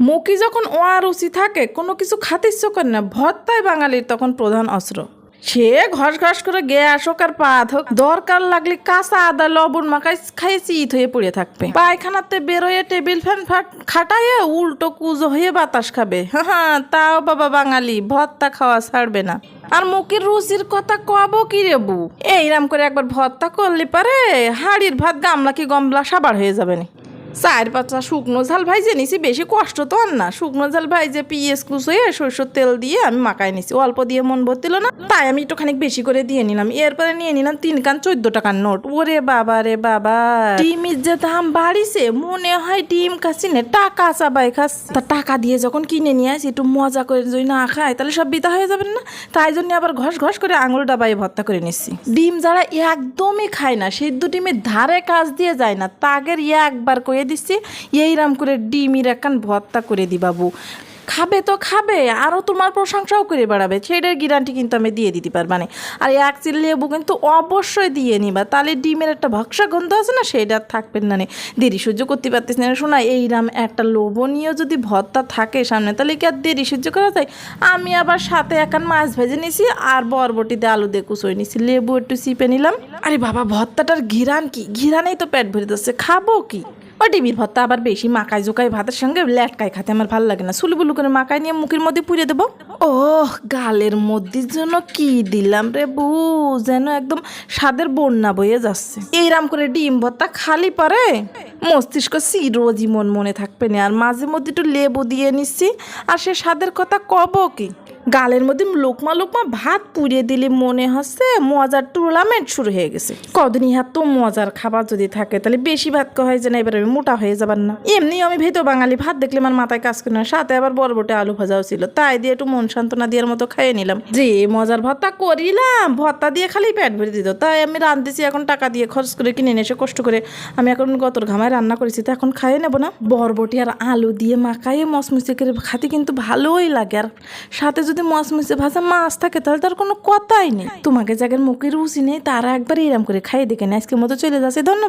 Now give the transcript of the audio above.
মুখি যখন ওয়ারুচি থাকে, কোনো কিছু খাতে ইচ্ছে করে না। ভর্তায় বাঙালির তখন প্রধান অস্ত্র। সে ঘস ঘস করে গ্যাস হোক আর পা হোক, দরকার লাগলে কাঁচা আদা, লবণ মাখাই খাইয়ে চিত হয়ে পড়ে থাকবে। পায়খানাতে বেরোয় টেবিল ফ্যান ফাট খাটাইয়ে উল্টো কুজো হয়ে বাতাস খাবে। হ্যাঁ তাও বাবা বাঙালি, ভর্তা খাওয়া ছাড়বে না। আর মুখের রুচির কথা কব কি রে বউ? এইরাম করে একবার ভর্তা করলে পারে, হাড়ির ভাত গামলা কি গমলা সাবার হয়ে যাবে না। চার পাঁচটা শুকনো ঝাল ভাইজে নিছি, বেশি কষ্ট তো আর না। শুকনো ঝাল ভাই ভাইজে পিঁয়াজ কুচুয়ে সরষের তেল দিয়ে আমি মাখাই নিছি। অল্প দিয়ে মন ভর্তিল না, তাই আমি একটু খানিক বেশি করে দিয়ে নিলাম। এরপরে নিয়ে নিলাম তিন কান চোদ্দ টাকার নোট। ওরে বাবা রে বাবা। ডিমের যে দাম বাড়িছে, মনে হয় ডিম খাচ্ছি না, টাকা চাবাই খাচ্ছি। তা টাকা দিয়ে যখন কিনে নিয়ে আসি, একটু মজা করে যদি না খাই তাহলে সব বিতা হয়ে যাবেন না? তাই জন্য আবার ঘষ ঘষ করে আঙুল ডাবাই ভর্তা করে নিচ্ছি ডিম যারা একদমই খায় না, সিদ্ধ ডিমের ধারে কাজ দিয়ে যায় না, তাগের একবার করে দিচ্ছি এইরাম করে ডিমির একখান ভর্তা করে দি বাবু। খাবে তো খাবে আরও তোমার প্রশংসাও করে বেড়াবে সেটার গ্যারান্টি কিন্তু আমি দিয়ে দিতে পারবা না। আর এক চিল লেবু কিন্তু অবশ্যই দিয়ে নিবা, তাহলে ডিমের একটা ভক্সা গন্ধ আছে না সেটা থাকবেন না নে। দেরি সহ্য করতে পারতেছ না শোনা এইরাম একটা লোভনীয় যদি ভর্তা থাকে সামনে, তাহলে কি আর দেরি সহ্য করা যায়? আমি আবার সাথে একান মাছ ভেজে নিছি, আর বরবটিতে আলু দিয়ে কুচোই নিছি। লেবু একটু চিপে নিলাম। আরে বাবা, ভর্তাটার ঘিরান কি? ঘিরানেই তো পেট ভরে যাচ্ছে, খাব কি? ও ডিমির ভর্তা আবার বেশি, মাকাই জোকাই ভাতের সঙ্গে ল্যাটকাই খেতে আমার ভালো লাগে না। সুলুবুলু করে মাকাই নিয়ে মুখের মধ্যে পুড়ে দেবো। ও গালের মধ্যে যেন কি দিলাম রে বু যেন একদম স্বাদের বন্যা বয়ে যাচ্ছে। এইরাম করে ডিম ভর্তা খালি পারে? মস্তিষ্ক চিরজীবন মনে থাকবে না, আর মাঝে মধ্যে একটু লেবু দিয়ে নিচ্ছি, আর সে স্বাদের কথা কব কি? গালের মধ্যে লোকমা লোকমা ভাত পুড়িয়ে দিলে মনে হচ্ছে মজার টুর্নামেন্ট শুরু হয়ে গেছে। কদিন ইহা তো মজার খাবার যদি থাকে, তাহলে বেশি ভাত হয় যে না এবার আমি মোটা হয়ে যাবার না। এমনি আমি ভেতো বাঙালি ভাত দেখলে আমার মাথায় কাজ করে না। সাথে আবার বরবটে আলু ভাজাও ছিল। তাই দিয়ে একটু মন সান্ত্বনা দেওয়ার মতো খাইয়ে নিলাম। যে মজার ভর্তা করিলাম, ভর্তা দিয়ে খালি পেট ভরে দিত। তাই আমি রাঁধতেছি, এখন টাকা দিয়ে খরচ করে কিনে এসে কষ্ট করে আমি এখন গতর ঘামায় রান্না করেছি, তো এখন খাইয়ে নেব না। বরবটি আর আলু দিয়ে মাখাইয়ে মসমুসে করে খাতে কিন্তু ভালোই লাগে। আর সাথে যদি মসমুসে ভাজা মাছ থাকে, তাহলে তার কোনো কথাই নেই। তোমাকে যাকে মুখের রুচি নেই, তারা একবার এরম করে খাইয়ে দেখে নেয়। আজকে মতো চলে যাচ্ছে। ধন্যবাদ।